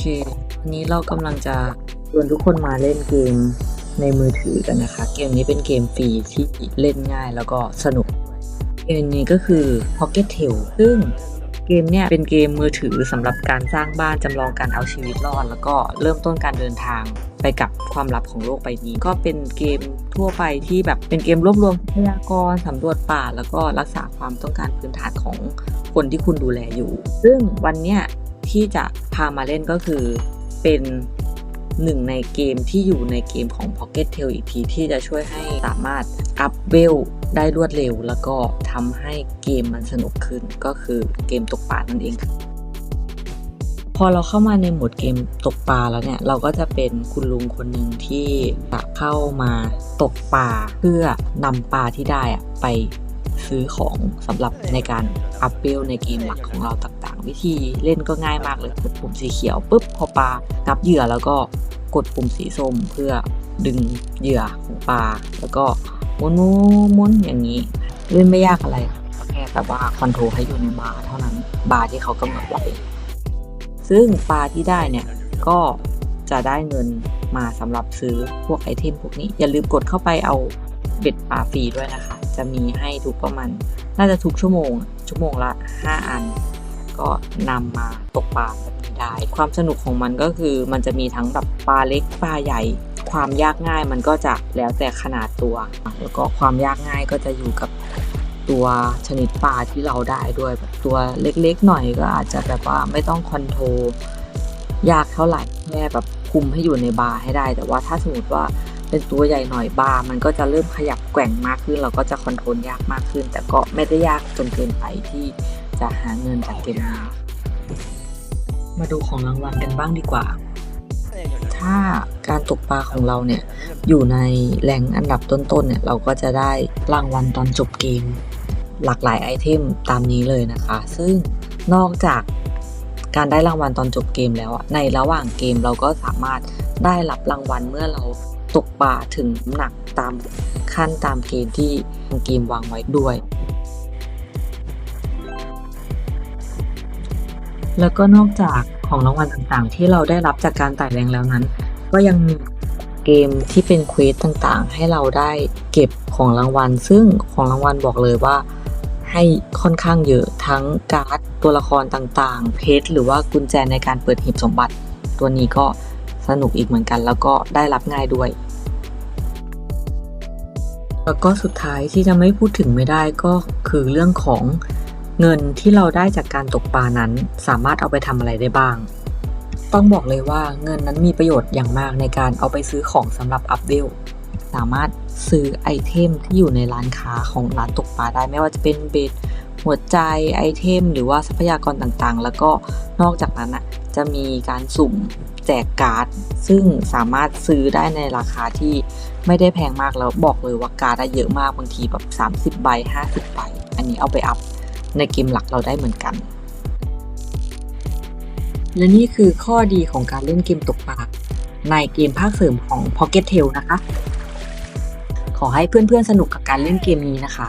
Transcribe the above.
เควันนี้เรากำลังจะชวนทุกคนมาเล่นเกมในมือถือกันนะคะ เกมนี้เป็นเกมฟรีที่เล่นง่ายแล้วก็สนุก เกมนี้ก็คือ Pocket Tail ซึ่งเกมเนี่ยเป็นเกมมือถือสำหรับการสร้างบ้านจำลองการเอาชีวิตรอด แล้วก็เริ่มต้นการเดินทางไปกับความลับของโลกใบนี้ ก็เป็นเกมทั่วไปที่แบบเป็นเกมรวบรวมทรัพยากรสำรวจป่า แล้วก็รักษาความต้องการพื้นฐานของคนที่คุณดูแลอยู่ ซึ่งวันเนี้ย ที่จะพามาเล่นก็คือเป็นหนึ่งในเกมที่อยู่ในเกมของ Pocket Tail อีกที ที่จะช่วยให้สามารถอัพเวลได้รวดเร็ว แล้วก็ทำให้เกมมันสนุกขึ้นก็คือเกมตกปลานั่นเองค่ะพอเราเข้ามาในโหมดเกมตกปลาแล้วเนี่ย เราก็จะเป็นคุณลุงคนหนึ่งที่จะเข้ามาตกปลาเพื่อนำปลาที่ได้อะไป ซื้อของสำหรับในการอัพเวลในเกมหลักของเราต่างๆ วิธีเล่นก็ง่ายมากเลยกดปุ่มสีเขียวปุ๊บพอปลานับเหยื่อแล้วก็กดปุ่มสีส้มเพื่อดึงเหยื่อของปลาแล้วก็ม้วนม้วนอย่างนี้เล่นไม่ยากอะไรแค่แบบว่าคอนโทรลให้อยู่ในบาร์เท่านั้นบาร์ที่เขากำหนดไว้ซึ่งปลาที่ได้เนี่ยก็จะได้เงินมาสำหรับซื้อพวกไอเทมพวกนี้ อย่าลืมกดเข้าไปเอาเบ็ดปลาฟรีด้วยนะคะ จะมีให้ทุกประมาณน่าจะทุกชั่วโมง ชั่วโมงละ 5 อัน ก็นำมาตกปลาแบบนี้ได้ ความสนุกของมันก็คือมันจะมีทั้งแบบปลาเล็กปลาใหญ่ ความยากง่ายมันก็จะแล้วแต่ขนาดตัว แล้วก็ความยากง่ายก็จะอยู่กับตัวชนิดปลาที่เราได้ด้วยแบบตัวเล็กๆหน่อยก็อาจจะแบบว่าไม่ต้องคอนโทรลยากเท่าไหร่แค่แบบคุมให้อยู่ในบาร์ให้ได้ แต่ว่าถ้าสมมติว่า เป็นตัวใหญ่หน่อยบาร์มันก็จะเริ่มขยับแกว่งมากขึ้น เราก็จะคอนโทรลยากมากขึ้น แต่ก็ไม่ได้ยากจนเกินไปที่จะหาเงินจากเกมนี้มาดูของรางวัลกันบ้างดีกว่า ถ้าการตกปลาของเราเนี่ยอยู่ในแหล่งอันดับต้นๆเนี่ยเราก็จะได้รางวัลตอนจบเกม หลากหลายไอเทมตามนี้เลยนะคะ ซึ่งนอกจากการได้รางวัลตอนจบเกมแล้วในระหว่างเกมเราก็สามารถได้รับรางวัลเมื่อเรา ตกปลาถึงน้ำหนักตามขั้นตามเกณฑ์ที่ทางเกมวางไว้ด้วย แล้วก็นอกจากของรางวัลต่างๆ ที่เราได้รับจากการไต่แรงแล้วนั้น ก็ยังมีเกมที่เป็นเควสต่างๆ ให้เราได้เก็บของรางวัล ซึ่งของรางวัลบอกเลยว่าให้ค่อนข้างเยอะทั้งการ์ดตัวละครต่างๆ เพชรหรือว่ากุญแจในการเปิดหีบสมบัติ ตัวนี้ก็ สนุกอีกเหมือนกัน แล้วก็ได้รับง่ายด้วย แล้วก็สุดท้ายที่จะไม่พูดถึงไม่ได้ก็คือเรื่องของเงินที่เราได้จากการตกปลานั้น สามารถเอาไปทำอะไรได้บ้าง ต้องบอกเลยว่าเงินนั้นมีประโยชน์อย่างมากในการเอาไปซื้อของสำหรับอัพเวลสามารถซื้อไอเทมที่อยู่ในร้านค้าของร้านตกปลาได้ไม่ว่าจะเป็นเบ็ดหัวใจไอเทม หรือว่าทรัพยากรต่างๆ แล้วก็นอกจากนั้นอะจะมีการสุ่ม จกการ์ด ซึ่งสามารถซื้อได้ในราคาที่ไม่ได้แพงมากแล้วบอกเลยว่าการ์ดเยอะมากบางทีแบบ 30 ใบ 50 ใบ อันนี้เอาไปอัพในเกมหลักเราได้เหมือนกัน และนี่คือข้อดีของการเล่นเกมตกปลาในเกมภาคเสริมของ Pocket Tail นะคะ ขอให้เพื่อนๆสนุกกับการเล่นเกมนี้นะคะ